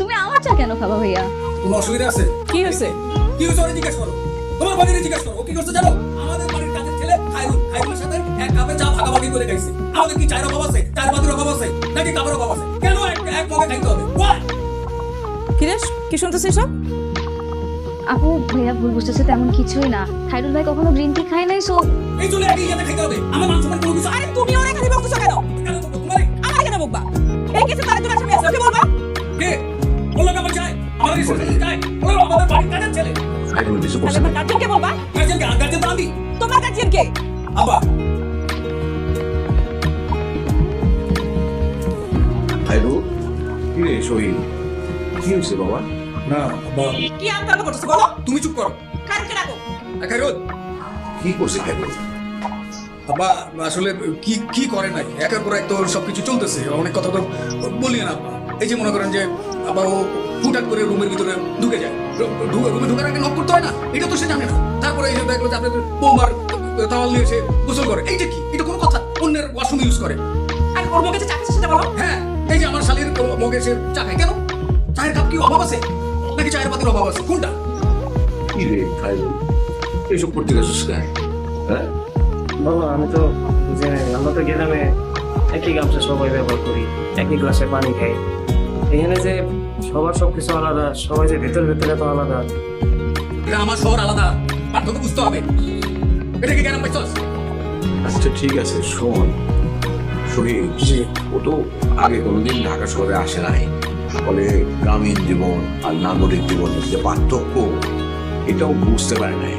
তুমি আমার চা কেন খাবা ভাইয়া? কোনো অসুবিধা আছে? কি হয়েছে? কি হয়েছে ওরে জিজ্ঞেস করো। তোমার বাড়িতে জিজ্ঞেস করো। ও কি করছে জানো? আমাদের বাড়ির কাজের ছেলে খাইরুল। খাইরুলের সাথে এক কাপে চা ভাগাভাগি করে খাইছে। আমাদের কি চায়ের অভাব আছে? চায়ের পাতির অভাব আছে? নাকি কাপের অভাব আছে? কেন এক এক মগে খাইতে হবে? কিরেশ কি শুনতেছিস সব? আপু ভাইয়া ভুল বুঝতেছে তেমন কিছুই না। খাইরুল ভাই কখনো গ্রিন টি খায় নাই সো এই চলে একই ইয়াতে খাইতে হবে। আমার মান সম্মান কোনো কিছু আরে তুমি ওরে খালি বকছো কেন? তোমারে? আমার কেন বকবা? তোমার গার্জিয়ান কে আবার খাইরুল কি রে শহীদ? কি হয়েছে বাবা? না বাবা কি আন্দোলন করতেছো বলো? তুমি চুপ করো। কারকে ডাকো। কি করছে আব্বা আসলে কি কি করে নাই? একের পর এক তো সবকিছু চলতেছে। অনেক কথা তো বলি না এই যে মনে করেন যে আবার ও হুটহাট করে রুমের ভিতরে ঢুকে যায়। রুমে ঢুকার আগে নক করতে হয় না? এটা তো সে জানে না। তারপরে এসে দেখল যে আপনাদের বৌমার তাওয়াল নিয়ে এসে গোসল করে। এইটা কি? এটা কোনো কথা? অন্যের ওয়াশরুম ইউজ করে। আর ওর মুখে যে চাকরি সেটা বলো। হ্যাঁ এই যে আমার শালীর মগে সে চা খায়। কেন? চায়ের কাপ কি অভাব আছে? নাকি চায়ের পাতির অভাব আছে? কোনটা? কি রে খাইরুল এইসব করতে গেছিস হ্যাঁ? বাবা আমি তো বুঝি নাই। আমরা তো গ্রামে একই গামছা সবাই ব্যবহার করি একই গ্লাসে পানি খাই। এখানে যে সবার সবকিছু আলাদা সবাই যে ভেতর ভেতরে তো আলাদা। এটা আমার শহর আলাদা। পার্থক্য বুঝতে হবে। এটা কি কেন পাইছস আচ্ছা ঠিক আছে শোন। শহীদ জি। ও তো আগে কোনোদিন ঢাকা শহরে আসে নাই। ফলে গ্রামীণ জীবন আর নাগরিক জীবনের যে পার্থক্য এটাও বুঝতে পারে নাই।